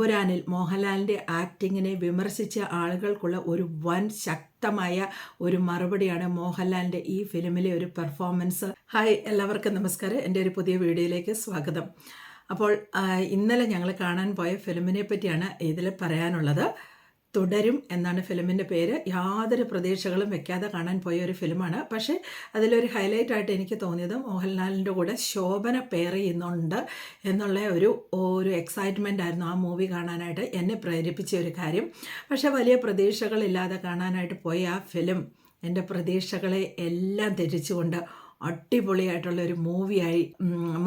എമ്പുരാനിൽ മോഹൻലാലിന്റെ ആക്ടിങ്ങിനെ വിമർശിച്ച ആളുകൾക്കുള്ള ഒരു വൻ ശക്തമായ ഒരു മറുപടിയാണ് മോഹൻലാലിന്റെ ഈ ഫിലിമിലെ ഒരു പെർഫോമൻസ്. ഹായ് എല്ലാവർക്കും നമസ്കാരം. എന്റെ ഒരു പുതിയ വീഡിയോയിലേക്ക് സ്വാഗതം. അപ്പോൾ ഇന്നലെ ഞങ്ങൾ കാണാൻ പോയ ഫിലിമിനെ പറ്റിയാണ് ഇതിൽ പറയാനുള്ളത്. തുടരും എന്നാണ് ഫിലിമിന്റെ പേര്. യാതൊരു പ്രതീക്ഷകളും വെക്കാതെ കാണാൻ പോയ ഒരു ഫിലിമാണ്. പക്ഷേ അതിലൊരു ഹൈലൈറ്റ് ആയിട്ട് എനിക്ക് തോന്നിയത് മോഹൻലാലിന്റെ കൂടെ ശോഭന പെയർ ചെയ്യുന്നുണ്ട് എന്നുള്ള ഒരു ഒരു എക്സൈറ്റ്മെന്റ് ആയിരുന്നു ആ മൂവി കാണാനായിട്ട് എന്നെ പ്രേരിപ്പിച്ച ഒരു കാര്യം. പക്ഷേ വലിയ പ്രതീക്ഷകളില്ലാതെ കാണാനായിട്ട് പോയ ആ ഫിലിം എന്റെ പ്രതീക്ഷകളെ എല്ലാം തെറ്റിച്ചുകൊണ്ട് അടിപൊളിയായിട്ടുള്ള ഒരു മൂവിയായി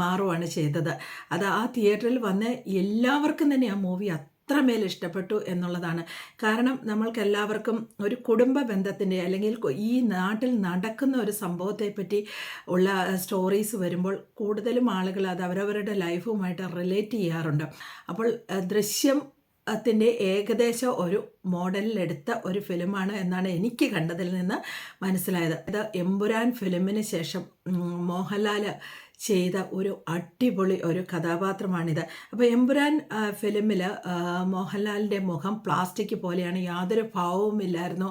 മാറുവാണ് ചെയ്തത്. അത് ആ തിയേറ്ററിൽ വന്ന് എല്ലാവർക്കും തന്നെ ആ മൂവി അത്രമേൽ ഇഷ്ടപ്പെട്ടു എന്നുള്ളതാണ്. കാരണം നമ്മൾക്കെല്ലാവർക്കും ഒരു കുടുംബ ബന്ധത്തിന്റെ അല്ലെങ്കിൽ ഈ നാട്ടിൽ നടക്കുന്ന ഒരു സംഭവത്തെപ്പറ്റി ഉള്ള സ്റ്റോറീസ് വരുമ്പോൾ കൂടുതലും ആളുകൾ അത് അവരവരുടെ ലൈഫുമായിട്ട് റിലേറ്റ് ചെയ്യാറുണ്ട്. അപ്പോൾ ദൃശ്യം ത്തിന്റെ ഏകദേശം ഒരു മോഡലിലെടുത്ത ഒരു ഫിലിമാണ് എന്നാണ് എനിക്ക് കണ്ടതിൽ നിന്ന് മനസ്സിലായത്. ഇത് എമ്പുരാൻ ഫിലിമിന് ശേഷം മോഹൻലാൽ ചെയ്ത ഒരു അടിപൊളി ഒരു കഥാപാത്രമാണിത്. അപ്പോൾ എമ്പുരാൻ ഫിലിമിൽ മോഹൻലാലിന്റെ മുഖം പ്ലാസ്റ്റിക് പോലെയാണ് യാതൊരു ഭാവവുമില്ലായിരുന്നു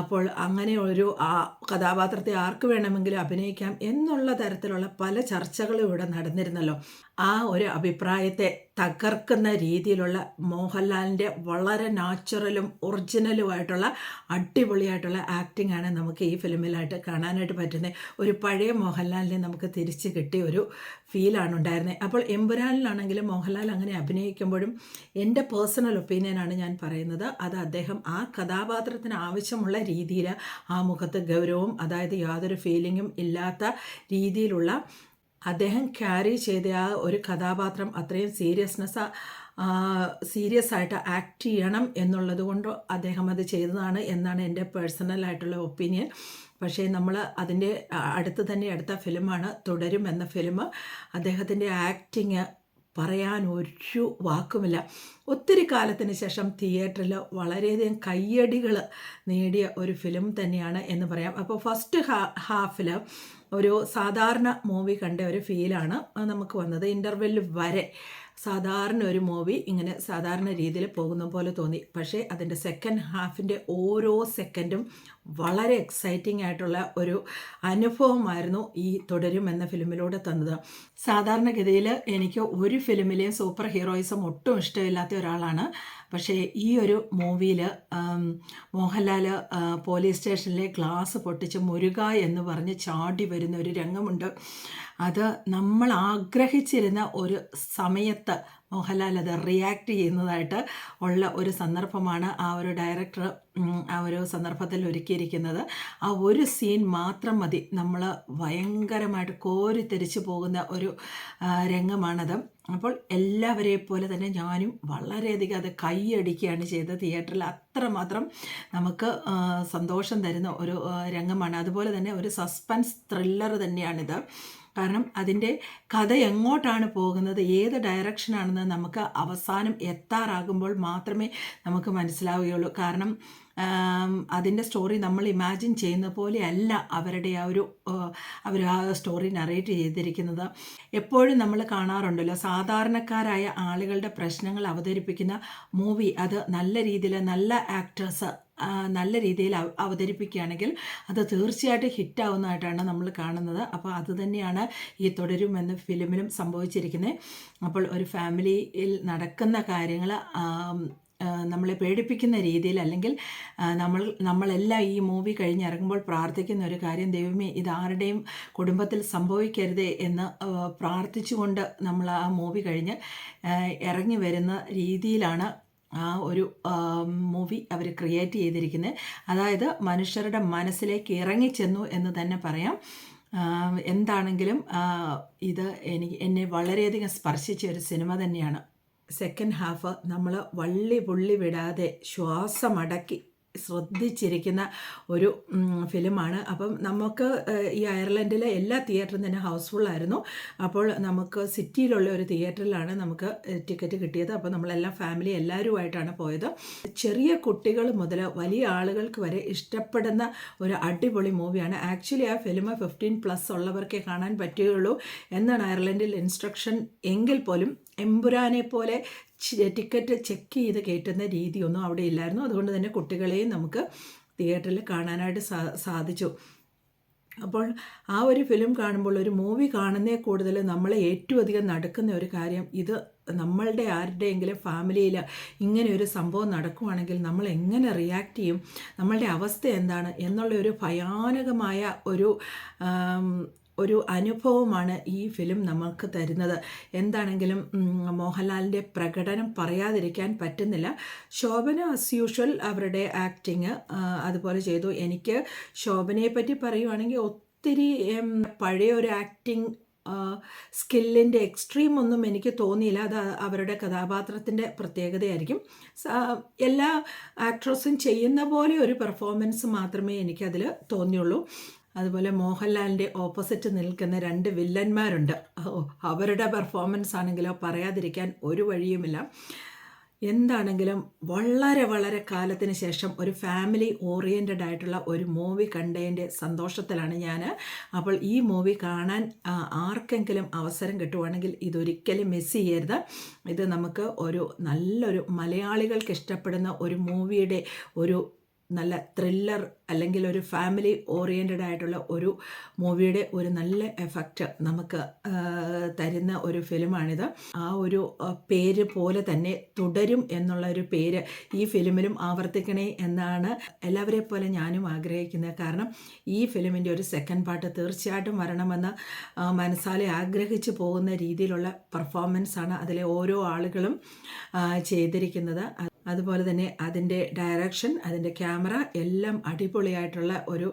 അപ്പോൾ അങ്ങനെ ഒരു ആ കഥാപാത്രത്തെ ആർക്ക് വേണമെങ്കിലും അഭിനയിക്കാം എന്നുള്ള തരത്തിലുള്ള പല ചർച്ചകളും ഇവിടെ നടന്നിരുന്നല്ലോ. ആ ഒരു അഭിപ്രായത്തെ തകർക്കുന്ന രീതിയിലുള്ള മോഹൻലാലിന്റെ വളരെ നാച്ചുറലും ഒറിജിനലുമായിട്ടുള്ള അടിപൊളിയായിട്ടുള്ള ആക്ടിംഗ് ആണ് നമുക്ക് ഈ ഫിലിമിലായിട്ട് കാണാനായിട്ട് പറ്റുന്നത്. ഒരു പഴയ മോഹൻലാലിനെ നമുക്ക് തിരിച്ച് കിട്ടിയ ഒരു ഫീലാണ് ഉണ്ടായിരുന്നത്. അപ്പോൾ എമ്പുരാനിലാണെങ്കിലും മോഹൻലാൽ അങ്ങനെ അഭിനയിക്കുമ്പോഴും എന്റെ പേഴ്സണൽ ഒപ്പീനിയനാണ് ഞാൻ പറയുന്നത്. അത് അദ്ദേഹം ആ കഥാപാത്രത്തിന് ആവശ്യമുള്ള രീതിയിൽ ആ മുഖത്ത് ഗൗരവം അതായത് യാതൊരു ഫീലിങ്ങും ഇല്ലാത്ത രീതിയിലുള്ള അദ്ദേഹം ക്യാരി ചെയ്ത ആ ഒരു കഥാപാത്രം അത്രയും സീരിയസ്നെസ് സീരിയസ് ആയിട്ട് ആക്ട് ചെയ്യണം എന്നുള്ളത് കൊണ്ട് അദ്ദേഹം അത് ചെയ്തതാണ് എന്നാണ് എന്റെ പേഴ്സണലായിട്ടുള്ള ഒപ്പീനിയൻ പക്ഷേ നമ്മൾ അതിന്റെ അടുത്ത് തന്നെ അടുത്ത ഫിലിമാണ് തുടരും എന്ന ഫിലിം അദ്ദേഹത്തിന്റെ ആക്ടിങ് പറയാൻ ഒരു വാക്കുമില്ല. ഒത്തിരി കാലത്തിന് ശേഷം തിയേറ്ററിൽ വളരെയധികം കയ്യടികൾ നേടിയ ഒരു ഫിലിം തന്നെയാണ് എന്ന് പറയാം. അപ്പോൾ ഫസ്റ്റ് ഹാ ഹാഫിൽ ഒരു സാധാരണ മൂവി കണ്ട ഒരു ഫീലാണ് നമുക്ക് വന്നത്. ഇന്റർവെല്ല് വരെ സാധാരണ ഒരു മൂവി ഇങ്ങനെ സാധാരണ രീതിയിൽ പോകുന്ന പോലെ തോന്നി. പക്ഷേ അതിന്റെ സെക്കൻഡ് ഹാഫിന്റെ ഓരോ സെക്കൻഡും വളരെ എക്സൈറ്റിംഗ് ആയിട്ടുള്ള ഒരു അനുഭവമായിരുന്നു ഈ തുടരും എന്ന ഫിലിമിലൂടെ തന്നത്. സാധാരണഗതിയിൽ എനിക്ക് ഒരു ഫിലിമിലെയും സൂപ്പർ ഹീറോയിസം ഒട്ടും ഇഷ്ടമില്ലാത്ത ഒരാളാണ്. പക്ഷേ ഈ ഒരു മൂവിയിൽ മോഹൻലാൽ പോലീസ് സ്റ്റേഷനിലെ ഗ്ലാസ് പൊട്ടിച്ച് മുരുക എന്ന് പറഞ്ഞ് ചാടി വരുന്ന ഒരു രംഗമുണ്ട്. അത് നമ്മൾ ആഗ്രഹിച്ചിരുന്ന ഒരു സമയത്ത് മോഹൻലാൽ അത് റിയാക്ട് ചെയ്യുന്നതായിട്ട് ഉള്ള ഒരു സന്ദർഭമാണ് ആ ഒരു ഡയറക്ടർ ആ ഒരു സന്ദർഭത്തിൽ ഒരുക്കിയിരിക്കുന്നത്. ആ ഒരു സീൻ മാത്രം മതി. നമ്മൾ ഭയങ്കരമായിട്ട് കോരിത്തെരിച്ച് പോകുന്ന ഒരു രംഗമാണത്. അപ്പോൾ എല്ലാവരെ പോലെ തന്നെ ഞാനും വളരെയധികം അത് കൈയടിക്കുകയാണ് ചെയ്തത്. തിയേറ്ററിൽ അത്രമാത്രം നമുക്ക് സന്തോഷം തരുന്ന ഒരു രംഗമാണ്. അതുപോലെ തന്നെ ഒരു സസ്പെൻസ് ത്രില്ലർ തന്നെയാണിത്. കാരണം അതിന്റെ കഥ എങ്ങോട്ടാണ് പോകുന്നത് ഏത് ഡയറക്ഷനാണെന്ന് നമുക്ക് അവസാനം എത്താറാകുമ്പോൾ മാത്രമേ നമുക്ക് മനസ്സിലാവുകയുള്ളൂ. കാരണം അതിന്റെ സ്റ്റോറി നമ്മൾ ഇമാജിൻ ചെയ്യുന്ന പോലെയല്ല അവരുടെ ആ ഒരു അവർ ആ സ്റ്റോറി നറേറ്റ് ചെയ്തിരിക്കുന്നത്. എപ്പോഴും നമ്മൾ കാണാറുണ്ടല്ലോ സാധാരണക്കാരായ ആളുകളുടെ പ്രശ്നങ്ങൾ അവതരിപ്പിക്കുന്ന മൂവി അത് നല്ല രീതിയിൽ നല്ല ആക്ടേഴ്സ് നല്ല രീതിയിൽ അവ- അവതരിപ്പിക്കുകയാണെങ്കിൽ അത് തീർച്ചയായിട്ടും ഹിറ്റാവുന്നതായിട്ടാണ് നമ്മൾ കാണുന്നത്. അപ്പോൾ അതുതന്നെയാണ് ഈ തുടരും എന്ന ഫിലിമിലും സംഭവിച്ചിരിക്കുന്നത്. അപ്പോൾ ഒരു ഫാമിലിയിൽ നടക്കുന്ന കാര്യങ്ങൾ നമ്മളെ പേടിപ്പിക്കുന്ന രീതിയിൽ അല്ലെങ്കിൽ നമ്മൾ നമ്മളെല്ലാം ഈ മൂവി കഴിഞ്ഞ് ഇറങ്ങുമ്പോൾ പ്രാർത്ഥിക്കുന്ന ഒരു കാര്യം ദൈവമേ ഇതാരുടെയും കുടുംബത്തിൽ സംഭവിക്കരുതേ എന്ന് പ്രാർത്ഥിച്ചുകൊണ്ട് നമ്മൾ ആ മൂവി കഴിഞ്ഞ് ഇറങ്ങി വരുന്ന രീതിയിലാണ് ആ ഒരു മൂവി അവർ ക്രിയേറ്റ് ചെയ്തിരിക്കുന്നത്. അതായത് മനുഷ്യരുടെ മനസ്സിലേക്ക് ഇറങ്ങിച്ചെന്നു എന്ന് തന്നെ പറയാം. എന്താണെങ്കിലും ഇത് എനിക്ക് എന്നെ വളരെയധികം സ്പർശിച്ച ഒരു സിനിമ തന്നെയാണ്. സെക്കൻഡ് ഹാഫ് നമ്മൾ വള്ളി പുള്ളി വിടാതെ ശ്വാസമടക്കി ശ്രദ്ധിച്ചിരിക്കുന്ന ഒരു ഫിലിമാണ്. അപ്പം നമുക്ക് ഈ അയർലൻഡിലെ എല്ലാ തിയേറ്ററും തന്നെ ഹൗസ്ഫുള്ളായിരുന്നു അപ്പോൾ നമുക്ക് സിറ്റിയിലുള്ള ഒരു തിയേറ്ററിലാണ് നമുക്ക് ടിക്കറ്റ് കിട്ടിയത്. അപ്പോൾ നമ്മളെല്ലാം ഫാമിലി എല്ലാവരുമായിട്ടാണ് പോയത്. ചെറിയ കുട്ടികൾ മുതൽ വലിയ ആളുകൾക്ക് വരെ ഇഷ്ടപ്പെടുന്ന ഒരു അടിപൊളി മൂവിയാണ്. ആക്ച്വലി ആ ഫിലിം ഫിഫ്റ്റീൻ പ്ലസ് ഉള്ളവർക്കേ കാണാൻ പറ്റുകയുള്ളൂ എന്നാണ് അയർലൻഡിൽ ഇൻസ്ട്രക്ഷൻ എങ്കിൽ പോലും എമ്പുരാനെ പോലെ ടിക്കറ്റ് ചെക്ക് ചെയ്ത് കയറ്റുന്ന രീതിയൊന്നും അവിടെ ഇല്ലായിരുന്നു. അതുകൊണ്ട് തന്നെ കുട്ടികളെയും നമുക്ക് തിയേറ്ററിൽ കാണാനായിട്ട് സാ സാധിച്ചു. അപ്പോൾ ആ ഒരു ഫിലിം കാണുമ്പോൾ ഒരു മൂവി കാണുന്നേ കൂടുതൽ നമ്മളെ ഏറ്റവും അധികം നടക്കുന്ന ഒരു കാര്യം ഇത് നമ്മളുടെ ആരുടെയെങ്കിലും ഫാമിലിയിൽ ഇങ്ങനെ ഒരു സംഭവം നടക്കുവാണെങ്കിൽ നമ്മൾ എങ്ങനെ റിയാക്ട് ചെയ്യും? നമ്മളുടെ അവസ്ഥ എന്താണ്? എന്നുള്ള ഒരു ഭയാനകമായ ഒരു ഒരു അനുഭവമാണ് ഈ ഫിലിം നമുക്ക് തരുന്നത്. എന്താണെങ്കിലും മോഹൻലാലിന്റെ പ്രകടനം പറയാതിരിക്കാൻ പറ്റുന്നില്ല. ശോഭന ആസ് യൂഷ്വൽ അവരുടെ ആക്ടിങ് അതുപോലെ ചെയ്തു. എനിക്ക് ശോഭനയെ പറ്റി പറയുവാണെങ്കിൽ ഒത്തിരി പഴയ ഒരു ആക്ടിങ് സ്കില്ലിന്റെ എക്സ്ട്രീം ഒന്നും എനിക്ക് തോന്നിയില്ല. അത് അവരുടെ കഥാപാത്രത്തിന്റെ പ്രത്യേകതയായിരിക്കും. എല്ലാ ആക്ട്രസും ചെയ്യുന്ന പോലെ ഒരു പെർഫോമൻസ് മാത്രമേ എനിക്കതിൽ തോന്നിയുള്ളൂ. അതുപോലെ മോഹൻലാലിന്റെ ഓപ്പോസിറ്റ് നിൽക്കുന്ന രണ്ട് വില്ലന്മാരുണ്ട്. അവരുടെ പെർഫോമൻസ് ആണെങ്കിലോ പറയാതിരിക്കാൻ ഒരു വഴിയുമില്ല. എന്താണെങ്കിലും വളരെ വളരെ കാലത്തിന് ശേഷം ഒരു ഫാമിലി ഓറിയന്റഡ് ആയിട്ടുള്ള ഒരു മൂവി കണ്ടതിന്റെ സന്തോഷത്തിലാണ് ഞാൻ അപ്പോൾ ഈ മൂവി കാണാൻ ആർക്കെങ്കിലും അവസരം കിട്ടുവാണെങ്കിൽ ഇതൊരിക്കലും മിസ് ചെയ്യരുത്. ഇത് നമുക്ക് ഒരു നല്ലൊരു മലയാളികൾക്ക് ഇഷ്ടപ്പെടുന്ന ഒരു മൂവിയുടെ ഒരു നല്ല ത്രില്ലർ അല്ലെങ്കിൽ ഒരു ഫാമിലി ഓറിയന്റഡ് ആയിട്ടുള്ള ഒരു മൂവിയുടെ ഒരു നല്ല എഫക്റ്റ് നമുക്ക് തരുന്ന ഒരു ഫിലിമാണിത് ആ ഒരു പേര് പോലെ തന്നെ തുടരും എന്നുള്ള ഒരു പേര് ഈ ഫിലിമിലും ആവർത്തിക്കണേ എന്നാണ് എല്ലാവരെ പോലെ ഞാനും ആഗ്രഹിക്കുന്നത്. കാരണം ഈ ഫിലിമിന്റെ ഒരു സെക്കൻഡ് പാർട്ട് തീർച്ചയായിട്ടും വരണമെന്ന് മനസ്സാലെ ആഗ്രഹിച്ചു പോകുന്ന രീതിയിലുള്ള പെർഫോമൻസാണ് അതിലെ ഓരോ ആളുകളും ചെയ്തിരിക്കുന്നത്. അതുപോലെ തന്നെ അതിന്റെ ഡയറക്ഷൻ അതിന്റെ ക്യാമറ എല്ലാം അടിപൊളിയായിട്ടുള്ള ഒരു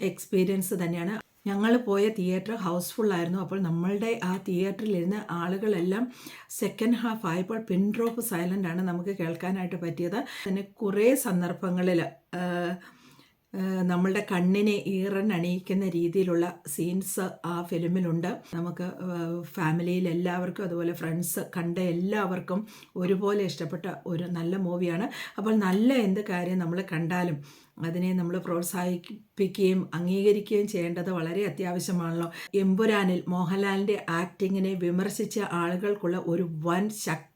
എക്സ്പീരിയൻസ് തന്നെയാണ്. ഞങ്ങൾ പോയ തിയേറ്റർ ഹൗസ്ഫുൾ ആയിരുന്നു. അപ്പോൾ നമ്മളുടെ ആ തിയേറ്ററിലിരുന്ന് ആളുകളെല്ലാം സെക്കൻഡ് ഹാഫ് ആയപ്പോൾ പിൻ ഡ്രോപ്പ് സൈലന്റ് ആണ് നമുക്ക് കേൾക്കാനായിട്ട് പറ്റിയത്. പിന്നെ കുറേ സന്ദർഭങ്ങളിൽ നമ്മളുടെ കണ്ണിനെ ഈറൻ അണിയിക്കുന്ന രീതിയിലുള്ള സീൻസ് ആ ഫിലിമിലുണ്ട് നമുക്ക് ഫാമിലിയിൽ എല്ലാവർക്കും അതുപോലെ ഫ്രണ്ട്സ് കണ്ട എല്ലാവർക്കും ഒരുപോലെ ഇഷ്ടപ്പെട്ട ഒരു നല്ല മൂവിയാണ് അപ്പോൾ നല്ല എന്ത് കാര്യം നമ്മൾ കണ്ടാലും അതിനെ നമ്മൾ പ്രോത്സാഹിപ്പിക്കുകയും അംഗീകരിക്കുകയും ചെയ്യേണ്ടത് വളരെ അത്യാവശ്യമാണല്ലോ. എമ്പുരാനിൽ മോഹൻലാലിന്റെ ആക്ടിങ്ങിനെ വിമർശിച്ച ആളുകൾക്കുള്ള ഒരു വൻ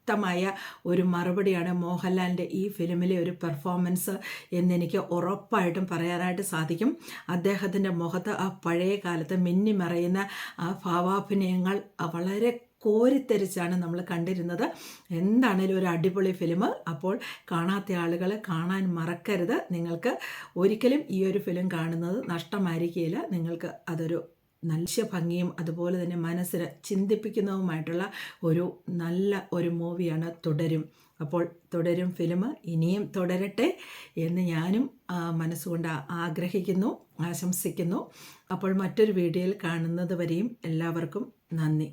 ശക്തമായ ഒരു മറുപടിയാണ് മോഹൻലാലിന്റെ ഈ ഫിലിമിലെ ഒരു പെർഫോമൻസ് എന്നെനിക്ക് ഉറപ്പായിട്ടും പറയാനായിട്ട് സാധിക്കും. അദ്ദേഹത്തിന്റെ മുഖത്ത് ആ പഴയ കാലത്ത് മിന്നിമറയുന്ന ആ ഭാവാഭിനയങ്ങൾ വളരെ കോരിത്തെരിച്ചാണ് നമ്മൾ കണ്ടിരുന്നത്. എന്താണേലും ഒരു അടിപൊളി ഫിലിം അപ്പോൾ കാണാത്ത ആളുകൾ കാണാൻ മറക്കരുത്. നിങ്ങൾക്ക് ഒരിക്കലും ഈ ഒരു ഫിലിം കാണുന്നത് നഷ്ടമായിരിക്കില്ല നിങ്ങൾക്ക് അതൊരു നല്ല ഭംഗിയും അതുപോലെ തന്നെ മനസ്സിനെ ചിന്തിപ്പിക്കുന്നതുമായിട്ടുള്ള ഒരു നല്ല ഒരു മൂവിയാണ് തുടരും. അപ്പോൾ തുടരും ഫിലിം ഇനിയും തുടരട്ടെ എന്ന് ഞാനും മനസ്സുകൊണ്ട് ആഗ്രഹിക്കുന്നു ആശംസിക്കുന്നു. അപ്പോൾ മറ്റൊരു വീഡിയോയിൽ കാണുന്നത് വരെയും എല്ലാവർക്കും നന്ദി.